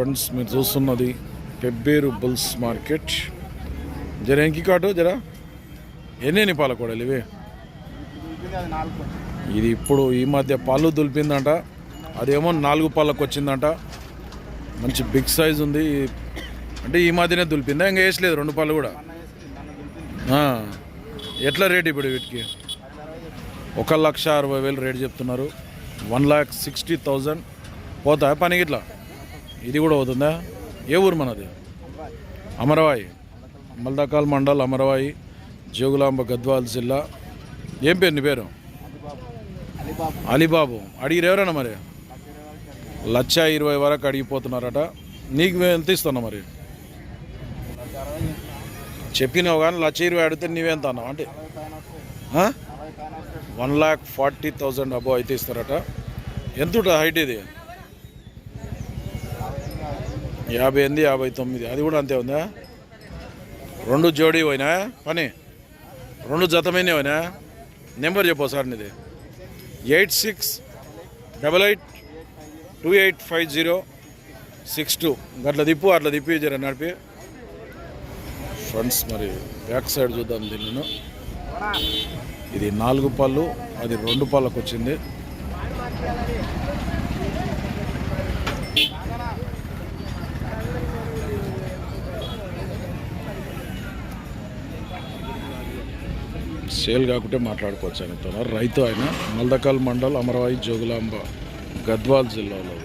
Friends మీరు చూస్తున్నది Pebbair bulls market. జర ఎంకి కాటు జరా? ఎన్ని పాల ఇవి? ఇది ఇప్పుడు ఈ మధ్య పాలు దులిపిందంట. అదేమో నాలుగు పాలకు వచ్చిందంట. మంచి బిగ్ సైజ్ ఉంది. అంటే ఈ మధ్యనే దులిపిందా? ఇంకా వేసలేదు రెండు పాలు కూడా. ఎట్లా రేట్ ఇప్పుడు వీటికి? ఒక లక్ష అరవై వేలు రేట్ చెప్తున్నారు. వన్ ల్యాక్ సిక్స్టీ థౌజండ్ పోతాయా పనికి ఇట్లా ఇది కూడా అవుతుందా? ఏ ఊరు మనది? అమరవాయి. మల్దకాల్ మండల్ అమరవాయి జోగులాంబ గద్వాల్ జిల్లా. ఏం పేరు నీ పేరు? అలీబాబు. అడిగిరు ఎవరన్నా మరి? లక్ష ఇరవై వరకు అడిగిపోతున్నారట. నీకు ఎంత ఇస్తున్నా మరి? చెప్పినావు కానీ లక్ష ఇరవై అడిగితే నీవెంత అన్నావు? అంటే వన్ ల్యాక్ ఫార్టీ థౌజండ్ అబో అయితే ఇస్తారట. ఎంత ఉంటుంది హైట్ ఇది? యాభై ఎనిమిది యాభై తొమ్మిది. అది కూడా అంతే ఉందా? రెండు జోడీ పోయినా? పని. రెండు జతమైన పోయినా? నెంబర్ చెప్పు సార్ నీది. Eight six double eight two eight five zero six two. అట్లా తిప్పు అట్లా తిప్పి జర నడిపి. ఫ్రెండ్స్ మరి బ్యాక్ సైడ్ చూద్దాం దీన్ని ఇది నాలుగు పళ్ళు అది రెండు పళ్ళకు వచ్చింది సేల్ కాకుంటే మాట్లాడుకోవచ్చు ఆయనతో రైతు ఆయన మల్దకల్ మండల్ అమరావతి జోగులాంబ గద్వాల్ జిల్లాలో.